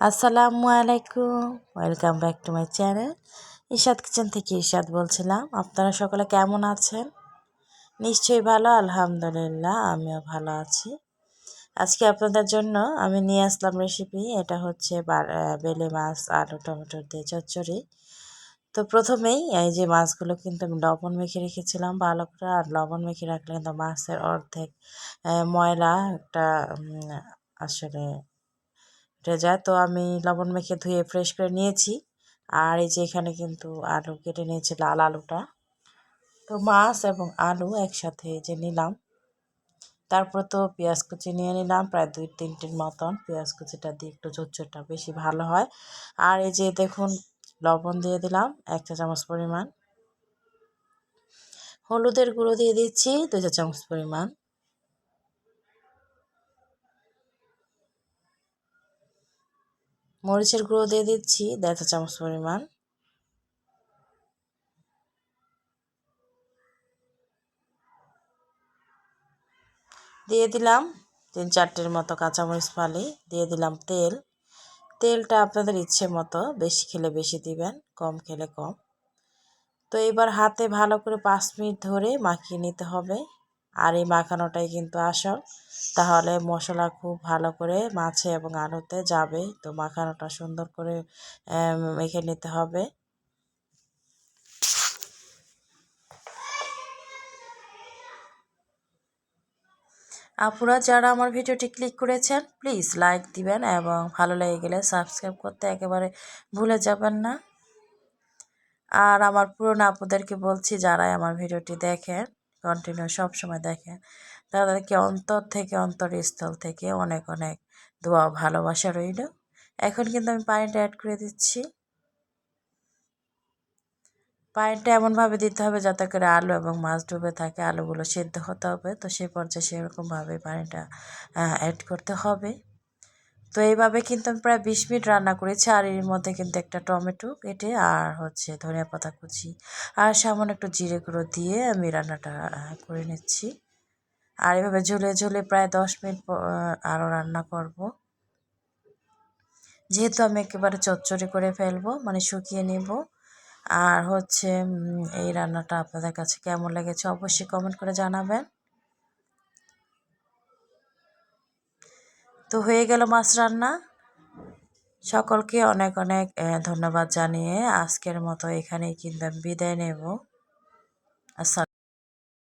আসসালামু আলাইকুম। Welcome back to my channel Ishad kitchen থেকে ইশাদ বলছিলাম, আপনারা সকলে কেমন আছেন? নিশ্চয়ই ভালো, আলহামদুলিল্লাহ, আমিও ভালো আছি। আজকে আপনাদের জন্য আমি নিয়ে আসলাম রেসিপি এটা হচ্ছে বেলে মাছ, আলু, টমেটোর দিয়ে চচ্চড়ি। তো প্রথমেই এই যে মাছগুলো কিন্তু আমি লবণ মেখে রেখেছিলাম ভালো করে, আর লবণ মেখে রাখলে কিন্তু মাছের অর্ধেক ময়লা একটা আসলে যায়। তো আমি লবণ মেখে ধুয়ে ফ্রেশ করে নিয়েছি। আর এই যে এখানে কিন্তু আলু কেটে নিয়েছি লাল আলুটা। তো মাছ এবং আলু একসাথে যে নিলাম। তারপর তো পেঁয়াজ কুচি নিয়ে নিলাম। প্রায় দুই তিনটির মতন পেঁয়াজ কুচিটা দিয়ে একটু চচ্চড়টা বেশি ভালো হয়। আর এই যে দেখুন, লবণ দিয়ে দিলাম এক চা চামচ পরিমাণ। হলুদের গুঁড়ো দিয়ে দিচ্ছি, দুই চা চামচ পরিমাণ। মরিচের গুঁড়ো দিয়ে দিচ্ছি। দেড় চামচ পরিমাণ। দিয়ে দিলাম তিন চারটের মতো কাঁচামরিচ ফালি। দিয়ে দিলাম তেল। তেলটা আপনাদের ইচ্ছে মতো বেশি খেলে বেশি দিবেন, কম খেলে কম। তো এবার হাতে ভালো করে পাঁচ মিনিট ধরে মাখিয়ে নিতে হবে। আর এই মাখানোটাই কিন্তু আসল। তাহলে মশলা খুব ভালো করে মাছে এবং আলুতে যাবে। তো মাখানোটা সুন্দর করে মেখে নিতে হবে। আপুরা, যারা আমার ভিডিওটি ক্লিক করেছেন, প্লিজ লাইক দিবেন এবং ভালো লেগে গেলে সাবস্ক্রাইব করতে একেবারে ভুলে যাবেন না। আর আমার পুরনো আপুদেরকে বলছি, যারাই আমার ভিডিওটি দেখেন কন্টিনিউ সব সময় দেখেন তাদেরকে অন্তর থেকে, অন্তরস্থল থেকে অনেক অনেক দোয়া ভালোবাসা রইল। এখন কিন্তু আমি পানিটা অ্যাড করে দিচ্ছি। পানিটা এমনভাবে দিতে হবে যাতে করে আলু এবং মাছ ডুবে থাকে, আলুগুলো সেদ্ধ হতে হবে। তো সেই পর্যায়ে সেরকমভাবে পানিটা অ্যাড করতে হবে। তো এইভাবে কিন্তু আমি প্রায় বিশ মিনিট রান্না করেছি। আর এর মধ্যে কিন্তু একটা টমেটো কেটে আর হচ্ছে ধনিয়া পাতা কুচি আর সামান্য একটু জিরে গুঁড়ো দিয়ে আমি রান্নাটা করে নিচ্ছি। আর এভাবে ঝুলে ঝুলে প্রায় দশ মিনিট আরও রান্না করব। যেহেতু আমি একেবারে চচ্চড়ি করে ফেলব মানে শুকিয়ে নেব। আর হচ্ছে এই রান্নাটা আপনাদের কাছে কেমন লেগেছে অবশ্যই কমেন্ট করে জানাবেন। তো হয়ে গেল মাছ রান্না। সকলকে অনেক অনেক ধন্যবাদ জানিয়ে আজকের মতো এখানেই কিন্তু বিদায় নেব। আসসালাম